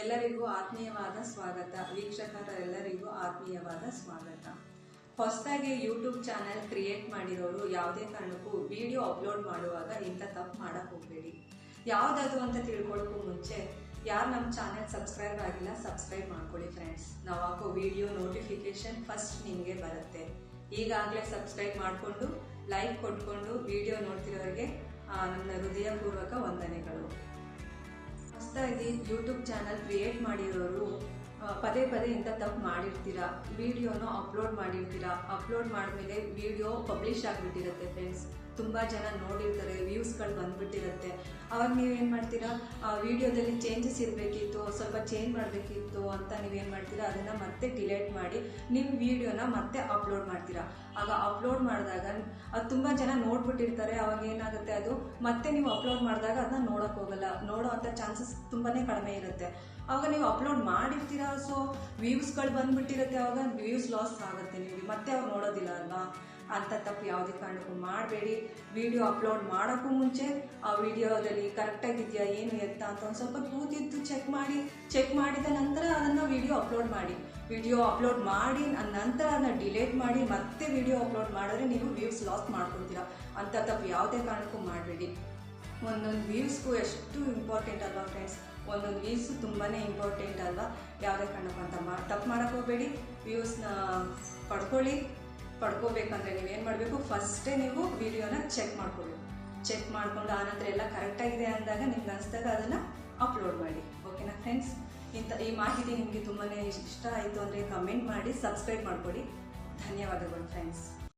ಎಲ್ಲರಿಗೂ ಆತ್ಮೀಯವಾದ ಸ್ವಾಗತ. ವೀಕ್ಷಕರೆಲ್ಲರಿಗೂ ಆತ್ಮೀಯವಾದ ಸ್ವಾಗತ. ಹೊಸದಾಗಿ ಯೂಟ್ಯೂಬ್ ಚಾನೆಲ್ ಕ್ರಿಯೇಟ್ ಮಾಡಿರೋರು ಯಾವುದೇ ಕಾರಣಕ್ಕೂ ವಿಡಿಯೋ ಅಪ್ಲೋಡ್ ಮಾಡುವಾಗ ಇಂಥ ತಪ್ಪು ಮಾಡಕ್ ಹೋಗಬೇಡಿ. ಯಾವ್ದದು ಅಂತ ತಿಳ್ಕೊಳ್ಳೋಕ್ಕೂ ಮುಂಚೆ ಯಾರು ನಮ್ಮ ಚಾನೆಲ್ ಸಬ್ಸ್ಕ್ರೈಬ್ ಆಗಿಲ್ಲ ಸಬ್ಸ್ಕ್ರೈಬ್ ಮಾಡ್ಕೊಳ್ಳಿ ಫ್ರೆಂಡ್ಸ್. ನಾವು ಹಾಕೋ ವಿಡಿಯೋ ನೋಟಿಫಿಕೇಶನ್ ಫಸ್ಟ್ ನಿಮಗೆ ಬರುತ್ತೆ. ಈಗಾಗಲೇ ಸಬ್ಸ್ಕ್ರೈಬ್ ಮಾಡಿಕೊಂಡು ಲೈಕ್ ಕೊಟ್ಕೊಂಡು ವಿಡಿಯೋ ನೋಡ್ತಿರೋರಿಗೆ ನನ್ನ ಹೃದಯಪೂರ್ವಕ ವಂದನೆಗಳು. ಹೊಸದಾಗಿ ಯೂಟ್ಯೂಬ್ ಚಾನಲ್ ಕ್ರಿಯೇಟ್ ಮಾಡಿರೋರು ಪದೇ ಪದೇ ಇಂಥ ತಪ್ಪು ಮಾಡಿರ್ತೀರಾ? ವಿಡಿಯೋನ ಅಪ್ಲೋಡ್ ಮಾಡಿರ್ತೀರಾ? ಅಪ್ಲೋಡ್ ಮಾಡಿದ್ಮೇಲೆ ವಿಡಿಯೋ ಪಬ್ಲಿಷ್ ಆಗಿಬಿಟ್ಟಿರುತ್ತೆ ಫ್ರೆಂಡ್ಸ್ ತುಂಬ ಜನ ನೋಡಿರ್ತಾರೆ ವ್ಯೂಸ್ಗಳು ಬಂದ್ಬಿಟ್ಟಿರುತ್ತೆ. ಅವಾಗ ನೀವೇನು ಮಾಡ್ತೀರಾ? ಆ ವಿಡಿಯೋದಲ್ಲಿ ಚೇಂಜಸ್ ಇರಬೇಕಿತ್ತು, ಸ್ವಲ್ಪ ಚೇಂಜ್ ಮಾಡಬೇಕಿತ್ತು ಅಂತ ನೀವೇನು ಮಾಡ್ತೀರಾ? ಅದನ್ನು ಮತ್ತೆ ಡಿಲೇಟ್ ಮಾಡಿ ನಿಮ್ಮ ವಿಡಿಯೋನ ಮತ್ತೆ ಅಪ್ಲೋಡ್ ಮಾಡ್ತೀರಾ. ಆಗ ಅಪ್ಲೋಡ್ ಮಾಡಿದಾಗ ಅದು ತುಂಬ ಜನ ನೋಡ್ಬಿಟ್ಟಿರ್ತಾರೆ, ಅವಾಗ ಏನಾಗುತ್ತೆ ಅದು? ಮತ್ತೆ ನೀವು ಅಪ್ಲೋಡ್ ಮಾಡಿದಾಗ ಅದನ್ನ ನೋಡೋಕೆ ಹೋಗಲ್ಲ. ನೋಡೋ ಅಂಥ ಚಾನ್ಸಸ್ ತುಂಬಾ ಕಡಿಮೆ ಇರುತ್ತೆ. ಅವಾಗ ನೀವು ಅಪ್ಲೋಡ್ ಮಾಡಿರ್ತೀರಾ? ಸೊ ವ್ಯೂಸ್ಗಳು ಬಂದ್ಬಿಟ್ಟಿರುತ್ತೆ. ಅವಾಗ ವ್ಯೂಸ್ ಲಾಸ್ ಆಗುತ್ತೆ ನಿಮಗೆ. ಮತ್ತೆ ಅವ್ರು ನೋಡೋದಿಲ್ಲ ಅಲ್ವಾ? ಅಂತ ತಪ್ಪು ಯಾವುದೇ ಕಾರಣಕ್ಕೂ ಮಾಡಬೇಡಿ. ವಿಡಿಯೋ ಅಪ್ಲೋಡ್ ಮಾಡೋಕ್ಕೂ ಮುಂಚೆ ಆ ವಿಡಿಯೋದಲ್ಲಿ ಕರೆಕ್ಟಾಗಿದೆಯಾ ಏನು ಎತ್ತ ಅಂತ ಒಂದು ಸ್ವಲ್ಪ ಕೂತಿದ್ದು ಚೆಕ್ ಮಾಡಿ. ಚೆಕ್ ಮಾಡಿದ ನಂತರ ಅದನ್ನು ವಿಡಿಯೋ ಅಪ್ಲೋಡ್ ಮಾಡಿ. ವಿಡಿಯೋ ಅಪ್ಲೋಡ್ ಮಾಡಿ ನಂತರ ಅದನ್ನ ಡಿಲೇಟ್ ಮಾಡಿ, ಮತ್ತೆ ವಿಡಿಯೋ ಅಪ್ಲೋಡ್ ಮಾಡಿದ್ರೆ ನೀವು ವ್ಯೂಸ್ ಲಾಸ್ ಮಾಡ್ಕೊಳ್ತೀರಾ. ಅಂತ ತಪ್ಪು ಯಾವುದೇ ಕಾರಣಕ್ಕೂ ಮಾಡಬೇಡಿ. ಒಂದೊಂದು ವ್ಯೂಸ್ಗೂ ಎಷ್ಟು ಇಂಪಾರ್ಟೆಂಟ್ ಅಲ್ವಾ ಫ್ರೆಂಡ್ಸ್ ಒಂದೊಂದು ವ್ಯೂಸು ತುಂಬಾ ಇಂಪಾರ್ಟೆಂಟ್ ಅಲ್ವಾ? ಯಾವುದೇ ಕಾರಣಕ್ಕೂ ಅಂತ ಮಾ, ತಪ್ಪು ಮಾಡೋಕ್ಕೆ ಹೋಗಬೇಡಿ. ವ್ಯೂಸ್ನ ಪಡ್ಕೊಳ್ಳಿ. ಪಡ್ಕೋಬೇಕಂದ್ರೆ ನೀವೇನು ಮಾಡಬೇಕು? ಫಸ್ಟೇ ನೀವು ವಿಡಿಯೋನ ಚೆಕ್ ಮಾಡ್ಕೋಬೇಕು. ಚೆಕ್ ಮಾಡಿಕೊಂಡು ಆನಂತರ ಎಲ್ಲ ಕರೆಕ್ಟಾಗಿದೆ ಅಂದಾಗ ನಿಮ್ಗೆ ಅನಿಸಿದಾಗ ಅದನ್ನು ಅಪ್ಲೋಡ್ ಮಾಡಿ. ಓಕೆನಾ ಫ್ರೆಂಡ್ಸ್ ಇಂಥ ಈ ಮಾಹಿತಿ ನಿಮಗೆ ತುಂಬಾ ಇಷ್ಟ ಆಯಿತು ಅಂದರೆ ಕಮೆಂಟ್ ಮಾಡಿ ಸಬ್ಸ್ಕ್ರೈಬ್ ಮಾಡಿಕೊಡಿ. ಧನ್ಯವಾದಗಳು ಫ್ರೆಂಡ್ಸ್